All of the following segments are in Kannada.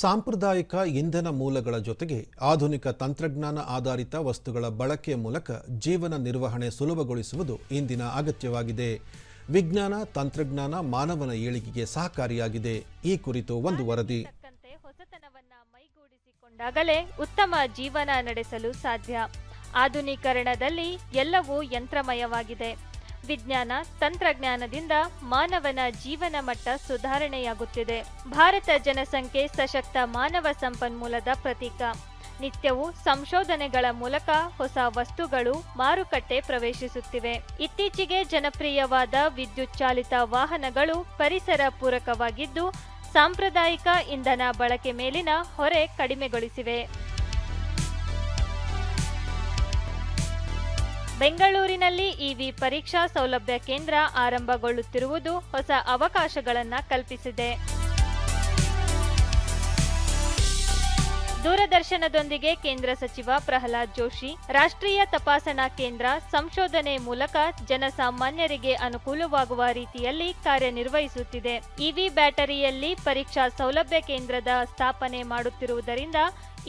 ಸಾಂಪ್ರದಾಯಿಕ ಇಂಧನ ಮೂಲಗಳ ಜೊತೆಗೆ ಆಧುನಿಕ ತಂತ್ರಜ್ಞಾನ ಆಧಾರಿತ ವಸ್ತುಗಳ ಬಳಕೆಯ ಮೂಲಕ ಜೀವನ ನಿರ್ವಹಣೆ ಸುಲಭಗೊಳಿಸುವುದು ಇಂದಿನ ಅಗತ್ಯವಾಗಿದೆ. ವಿಜ್ಞಾನ ತಂತ್ರಜ್ಞಾನ ಮಾನವನ ಏಳಿಗೆಗೆ ಸಹಕಾರಿಯಾಗಿದೆ. ಈ ಕುರಿತು ಒಂದು ವರದಿ. ಹೊಸತನವನ್ನ ಮೈಗೂಡಿಸಿಕೊಂಡಾಗಲೇ ಉತ್ತಮ ಜೀವನ ನಡೆಸಲು ಸಾಧ್ಯ. ಆಧುನೀಕರಣದಲ್ಲಿ ಎಲ್ಲವೂ ಯಂತ್ರಮಯವಾಗಿದೆ. ವಿಜ್ಞಾನ, ತಂತ್ರಜ್ಞಾನದಿಂದ ಮಾನವನ ಜೀವನ ಮಟ್ಟ ಸುಧಾರಣೆಯಾಗುತ್ತಿದೆ. ಭಾರತ ಜನಸಂಖ್ಯೆ ಸಶಕ್ತ ಮಾನವ ಸಂಪನ್ಮೂಲದ ಪ್ರತೀಕ. ನಿತ್ಯವೂ ಸಂಶೋಧನೆಗಳ ಮೂಲಕ ಹೊಸ ವಸ್ತುಗಳು ಮಾರುಕಟ್ಟೆ ಪ್ರವೇಶಿಸುತ್ತಿವೆ. ಇತ್ತೀಚೆಗೆ ಜನಪ್ರಿಯವಾದ ವಿದ್ಯುತ್ ಚಾಲಿತ ವಾಹನಗಳು ಪರಿಸರ ಪೂರಕವಾಗಿದ್ದು, ಸಾಂಪ್ರದಾಯಿಕ ಇಂಧನ ಬಳಕೆ ಮೇಲಿನ ಹೊರೆ ಕಡಿಮೆಗೊಳಿಸಿವೆ. ಬೆಂಗಳೂರಿನಲ್ಲಿ ಇವಿ ಪರೀಕ್ಷಾ ಸೌಲಭ್ಯ ಕೇಂದ್ರ ಆರಂಭಗೊಳ್ಳುತ್ತಿರುವುದು ಹೊಸ ಅವಕಾಶಗಳನ್ನು ಕಲ್ಪಿಸಿದೆ. ದೂರದರ್ಶನದೊಂದಿಗೆ ಕೇಂದ್ರ ಸಚಿವ ಪ್ರಹ್ಲಾದ್ ಜೋಶಿ, ರಾಷ್ಟ್ರೀಯ ತಪಾಸಣಾ ಕೇಂದ್ರ ಸಂಶೋಧನೆ ಮೂಲಕ ಜನಸಾಮಾನ್ಯರಿಗೆ ಅನುಕೂಲವಾಗುವ ರೀತಿಯಲ್ಲಿ ಕಾರ್ಯನಿರ್ವಹಿಸುತ್ತಿದೆ. ಇವಿ ಬ್ಯಾಟರಿಯಲ್ಲಿ ಪರೀಕ್ಷಾ ಸೌಲಭ್ಯ ಕೇಂದ್ರದ ಸ್ಥಾಪನೆ ಮಾಡುತ್ತಿರುವುದರಿಂದ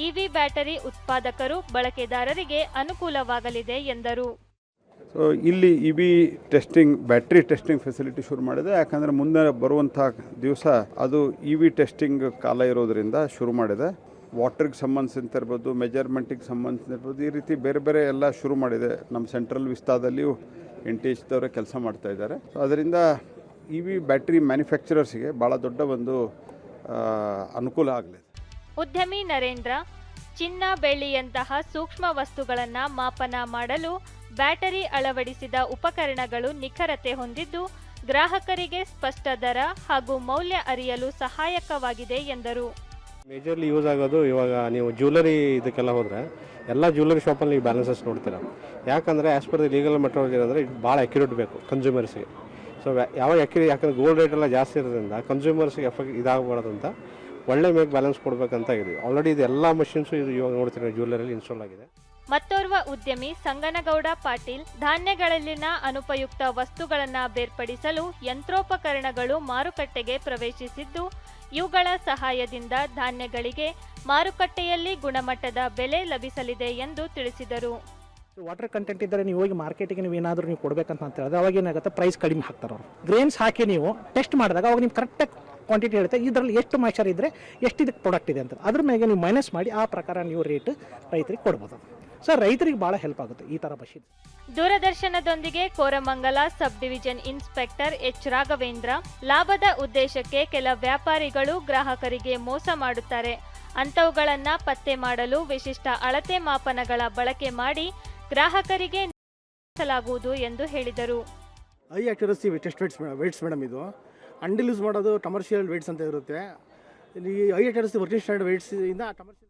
ಇವಿ ಬ್ಯಾಟರಿ ಉತ್ಪಾದಕರು ಬಳಕೆದಾರರಿಗೆ ಅನುಕೂಲವಾಗಲಿದೆ ಎಂದರು. ಸೊ ಇಲ್ಲಿ ಇ ಟೆಸ್ಟಿಂಗ್ ಬ್ಯಾಟ್ರಿ ಟೆಸ್ಟಿಂಗ್ ಫೆಸಿಲಿಟಿ ಶುರು ಮಾಡಿದೆ. ಯಾಕಂದರೆ ಮುಂದೆ ಬರುವಂಥ ದಿವಸ ಅದು ಇ ಟೆಸ್ಟಿಂಗ್ ಕಾಲ ಇರೋದರಿಂದ ಶುರು ಮಾಡಿದೆ. ವಾಟರ್ಗೆ ಸಂಬಂಧಿಸಿರ್ಬೋದು ಮೆಜರ್ಮೆಂಟಿಗೆ ಸಂಬಂಧಿಸಿರ್ಬೋದು ಈ ರೀತಿ ಬೇರೆ ಬೇರೆ ಎಲ್ಲ ಶುರು ಮಾಡಿದೆ. ನಮ್ಮ ಸೆಂಟ್ರಲ್ ವಿಸ್ತಾದಲ್ಲಿಯೂ ಎನ್ ಟಿ ಎಚ್ದವರೇ ಕೆಲಸ ಮಾಡ್ತಾ ಇದ್ದಾರೆ. ಸೊ ಅದರಿಂದ ಇ ವಿ ಬ್ಯಾಟ್ರಿ ಮ್ಯಾನುಫ್ಯಾಕ್ಚರರ್ಸಿಗೆ ಭಾಳ ದೊಡ್ಡ ಒಂದು ಅನುಕೂಲ ಆಗಲಿದೆ. ಉದ್ಯಮಿ ನರೇಂದ್ರ, ಚಿನ್ನ ಬೆಳ್ಳಿಯಂತಹ ಸೂಕ್ಷ್ಮ ವಸ್ತುಗಳನ್ನು ಮಾಪನ ಮಾಡಲು ಬ್ಯಾಟರಿ ಅಳವಡಿಸಿದ ಉಪಕರಣಗಳು ನಿಖರತೆ ಹೊಂದಿದ್ದು, ಗ್ರಾಹಕರಿಗೆ ಸ್ಪಷ್ಟ ದರ ಹಾಗೂ ಮೌಲ್ಯ ಅರಿಯಲು ಸಹಾಯಕವಾಗಿದೆ ಎಂದರು. ಮೇಜರ್ಲಿ ಯೂಸ್ ಆಗೋದು ಇವಾಗ ನೀವು ಜ್ಯುವೆಲರಿ ಇದಕ್ಕೆಲ್ಲ ಹೋದರೆ, ಎಲ್ಲ ಜ್ಯುವೆಲರಿ ಶಾಪಲ್ಲಿ ನೀವು ಬ್ಯಾಲೆನ್ಸಸ್ ನೋಡ್ತೀರ. ಯಾಕಂದರೆ as per the legal metrology ಇದು ಭಾಳ ಅಕ್ಯುರೇಟ್ ಬೇಕು ಕನ್ಸ್ಯೂಮರ್ಸ್ಗೆ ಸೊ ಯಾವಾಗ ಅಕ್ಯುರೇಟ್ ಯಾಕಂದ್ರೆ ಗೋಲ್ಡ್ ರೇಟ್ ಎಲ್ಲ ಜಾಸ್ತಿ ಇರೋದ್ರಿಂದ ಕನ್ಸ್ಯೂಮರ್ಸ್ಗೆ ಎಫೆಕ್ಟ್ ಇದಾಗಬಾರ್ದು ಅಂತ ಒಳ್ಳೆ ಮೇಕ್ ಬ್ಯಾಲೆನ್ಸ್ ಕೊಡಬೇಕಂತ ಇದೆ ಆಲ್ರೆಡಿ ಇದು ಎಲ್ಲ ಮಷಿನ್ಸು ಇದು ಇವಾಗ ನೋಡ್ತೀರಾ ಜ್ಯುವೆಲ್ಲರಲ್ಲಿ ಇನ್ಸ್ಟಾಲ್ ಆಗಿದೆ. ಮತ್ತೋರ್ವ ಉದ್ಯಮಿ ಸಂಗನಗೌಡ ಪಾಟೀಲ್ ಧಾನ್ಯಗಳಲ್ಲಿನ ಅನುಪಯುಕ್ತ ವಸ್ತುಗಳನ್ನು ಬೇರ್ಪಡಿಸಲು ಯಂತ್ರೋಪಕರಣಗಳು ಮಾರುಕಟ್ಟೆಗೆ ಪ್ರವೇಶಿಸಿದ್ದು ಇವುಗಳ ಸಹಾಯದಿಂದ ಧಾನ್ಯಗಳಿಗೆ ಮಾರುಕಟ್ಟೆಯಲ್ಲಿ ಗುಣಮಟ್ಟದ ಬೆಲೆ ಲಭಿಸಲಿದೆ ಎಂದು ತಿಳಿಸಿದರು. ವಾಟರ್ ಕಂಟೆಂಟ್ ಇದ್ದರೆ ನೀವು ಹೋಗಿ ಮಾರ್ಕೆಟಿಗೆ ನೀವು ಏನಾದರೂ ನೀವು ಕೊಡಬೇಕಂತ ಅಂತ ಹೇಳಿದ್ರೆ ಅವಾಗ ಏನಾಗುತ್ತೆ? ಪ್ರೈಸ್ ಕಡಿಮೆ ಹಾಕ್ತಾರೆ ಅವರು. ಗ್ರೇನ್ಸ್ ಹಾಕಿ ನೀವು ಟೆಸ್ಟ್ ಮಾಡಿದಾಗ ಅವಾಗ ನೀವು ಕರೆಕ್ಟಾಗಿ ಕ್ವಾಂಟಿಟಿ ಇರುತ್ತೆ. ಇದರಲ್ಲಿ ಎಷ್ಟು ಮಾಯ್ಚರ್ ಇದ್ದರೆ ಎಷ್ಟು ಇದಕ್ಕೆ ಪ್ರಾಡಕ್ಟ್ ಇದೆ ಅಂತ. ಅದ್ರ ಮೇಲೆ ನೀವು ಮೈನಸ್ ಮಾಡಿ ಆ ಪ್ರಕಾರ ನೀವು ರೇಟ್ ರೈತರಿಗೆ ಕೊಡ್ಬೋದು. ಸರ್ ರೈತರಿಗೆ ಭಾಳ ಹೆಲ್ಪ್ ಆಗುತ್ತೆ ಈ ಥರ ಬಸ್ ದೂರದರ್ಶನದೊಂದಿಗೆ Koramangala sub division inspector H Raghavendra ಲಾಭದ ಉದ್ದೇಶಕ್ಕೆ ಕೆಲ ವ್ಯಾಪಾರಿಗಳು ಗ್ರಾಹಕರಿಗೆ ಮೋಸ ಮಾಡುತ್ತಾರೆ. ಅಂಥವುಗಳನ್ನ ಪತ್ತೆ ಮಾಡಲು ವಿಶಿಷ್ಟ ಅಳತೆ ಮಾಪನಗಳ ಬಳಕೆ ಮಾಡಿ ಗ್ರಾಹಕರಿಗೆ ಎಂದು ಹೇಳಿದರು. I accuracy test weights weights madam ಇದು. ಅಂಡಿಲ್ ಯೂಸ್ ಮಾಡೋದು ಕಮರ್ಷಿಯಲ್ ವೇಟ್ಸ್ ಅಂತ ಇರುತ್ತೆ. ಇಲ್ಲಿ I accuracy working standard weights ಇಂದ ಕಮರ್ಷಿಯಲ್